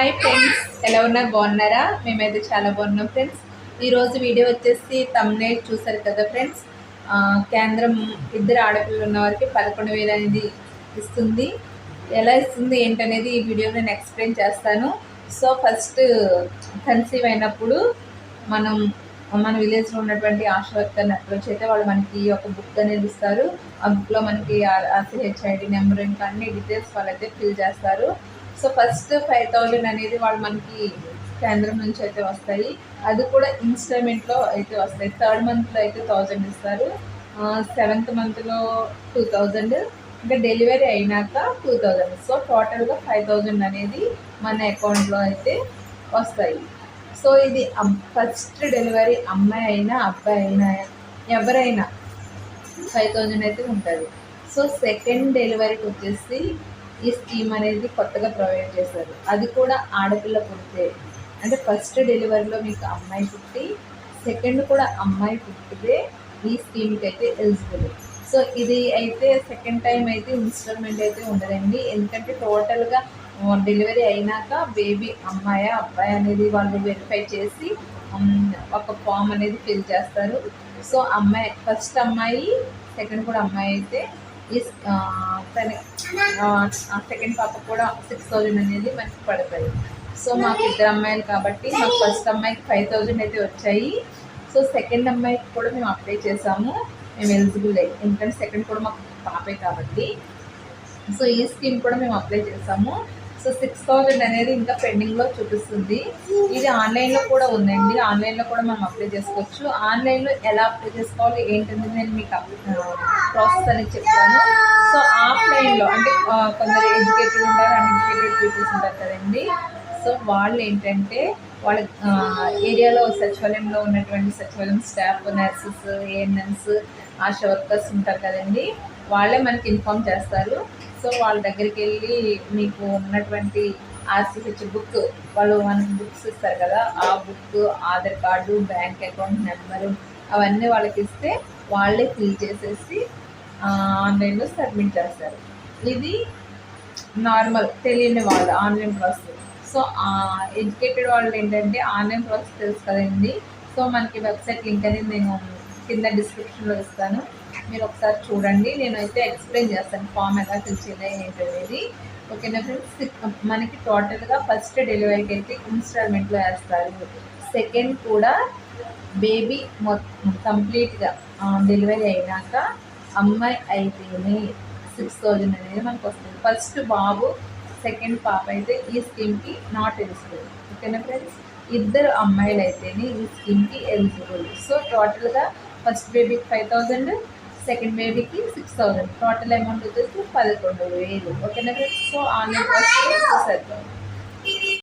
Hi friends ఎలా ఉన్నారు? బాగున్నారా? మేమైతే చాలా బాగున్నాం ఫ్రెండ్స్ ఈరోజు వీడియో వచ్చేసి తమ్నే చూసారు కదా ఫ్రెండ్స్ కేంద్రం ఇద్దరు ఆడపిల్లలు ఉన్న వారికి పదకొండు వేలు అనేది ఇస్తుంది. ఎలా ఇస్తుంది ఏంటనేది ఈ వీడియో నేను ఎక్స్ప్లెయిన్ చేస్తాను. సో ఫస్ట్ కన్సీవ్ అయినప్పుడు మనం మన విలేజ్లో ఉన్నటువంటి ఆశా వర్కర్ని అప్రోచ్ అయితే వాళ్ళు మనకి ఒక బుక్ అనేది ఇస్తారు. ఆ బుక్లో మనకి ఆర్సీహెచ్ఐడి నెంబర్ ఇంకా అన్ని డీటెయిల్స్ వాళ్ళైతే ఫిల్ చేస్తారు. సో ఫస్ట్ ఫైవ్ థౌజండ్ అనేది వాళ్ళు మనకి కేంద్రం నుంచి అయితే వస్తాయి. అది కూడా ఇన్స్టాల్మెంట్లో అయితే వస్తాయి. థర్డ్ మంత్లో అయితే థౌజండ్ ఇస్తారు. సెవెంత్ మంత్లో టూ థౌజండ్ ఇంకా డెలివరీ అయినాక టూ థౌజండ్ సో టోటల్గా ఫైవ్ థౌజండ్ అనేది మన అకౌంట్లో అయితే వస్తాయి. సో ఇది ఫస్ట్ డెలివరీ అమ్మాయి అయినా అబ్బాయి అయినా ఎవరైనా ఫైవ్ థౌజండ్ అయితే ఉంటుంది. సో సెకండ్ డెలివరీకి వచ్చేసి ఈ స్కీమ్ అనేది కొత్తగా ప్రొవైడ్ చేశారు. అది కూడా ఆడపిల్ల పుడితే. అంటే ఫస్ట్ డెలివరీలో మీకు అమ్మాయి పుట్టి సెకండ్ కూడా అమ్మాయి పుట్టితే ఈ స్కీమ్కి అయితే ఎలిజిబుల్. సో ఇది అయితే సెకండ్ టైం అయితే ఇన్స్టాల్మెంట్ అయితే ఉండదండి. ఎందుకంటే టోటల్గా డెలివరీ అయినాక బేబీ అమ్మాయా అబ్బాయి అనేది వాళ్ళు వెరిఫై చేసి ఒక ఫామ్ అనేది ఫిల్ చేస్తారు. సో అమ్మాయి ఫస్ట్ అమ్మాయి సెకండ్ కూడా అమ్మాయి అయితే ఈ తన సెకండ్ పాప కూడా సిక్స్ థౌజండ్ అనేది మనకి పడుతుంది. సో మాకు ఇద్దరు అమ్మాయిలు కాబట్టి మాకు ఫస్ట్ అమ్మాయికి ఫైవ్ థౌజండ్ అయితే వచ్చాయి. సో సెకండ్ అమ్మాయికి కూడా మేము అప్లై చేసాము. మేము ఎలిజిబుల్ అయ్యి ఎందుకంటే సెకండ్ కూడా మాకు పాపే కాబట్టి. సో ఈ స్కీమ్ కూడా మేము అప్లై చేసాము. సో సిక్స్ థౌజండ్ అనేది ఇంకా పెండింగ్లో చూపిస్తుంది. ఇది ఆన్లైన్లో కూడా ఉందండి. ఆన్లైన్లో కూడా మనం అప్లై చేసుకోవచ్చు. ఆన్లైన్లో ఎలా అప్లై చేసుకోవాలి ఏంటనేది నేను మీకు ప్రాసెస్ అనేది చెప్తాను. సో ఆఫ్లైన్లో అంటే కొందరు ఎడ్యుకేటెడ్ ఉంటారు అన్ఎడ్యుకేటెడ్ పీపుల్స్ ఉంటారు కదండి. సో వాళ్ళు ఏంటంటే వాళ్ళ ఏరియాలో సచివాలయంలో ఉన్నటువంటి సచివాలయం staff nurses ANMs ASHA workers ఉంటారు కదండి. వాళ్ళే మనకి ఇన్ఫామ్ చేస్తారు. సో వాళ్ళ దగ్గరికి వెళ్ళి మీకు ఉన్నటువంటి ఆర్సీహెచ్ బుక్ వాళ్ళు మనకి బుక్స్ ఇస్తారు కదా ఆ book Aadhaar card bank account number అవన్నీ వాళ్ళకి ఇస్తే వాళ్ళే ఫిల్ చేసేసి ఆన్లైన్లో సబ్మిట్ చేస్తారు. ఇది నార్మల్ తెలియని వాళ్ళు ఆన్లైన్ ప్రాసెస్ సో ఎడ్యుకేటెడ్ వాళ్ళు ఏంటంటే ఆన్లైన్ ప్రాసెస్ తెలుసు కదండి. సో మనకి వెబ్సైట్ లింక్ అనేది నేను కింద డిస్క్రిప్షన్లో ఇస్తాను. మీరు ఒకసారి చూడండి. నేనైతే ఎక్స్ప్లెయిన్ చేస్తాను ఫామ్ ఎలా ఫిల్ చేయాలి ఏంటనేది. ఓకేనా ఫ్రెండ్స్? మనకి టోటల్గా ఫస్ట్ డెలివరీకి అయితే ఇన్స్టాల్మెంట్లో వేస్తారు. సెకండ్ కూడా బేబీ మొత్తం కంప్లీట్గా డెలివరీ అయినాక అమ్మాయి అయితేనే సిక్స్ థౌజండ్ అనేది మనకు వస్తుంది ఫస్ట్ బాబు సెకండ్ పాప అయితే ఈ స్కీమ్కి నాట్ ఎలిజిబుల్ ఓకేనా ఫ్రెండ్స్ ఇద్దరు అమ్మాయిలు అయితేనే ఈ స్కీమ్కి ఎలిజిబుల్ సో టోటల్గా ఫస్ట్ బేబీకి ఫైవ్ థౌజండ్ సెకండ్ బేబీకి సిక్స్ థౌజండ్ టోటల్ అమౌంట్ వచ్చేసి పదకొండు వేలు. ఓకేనా ఫ్రెండ్స్ సో ఆన్లైన్ ఫస్ట్ చూసేద్దాం.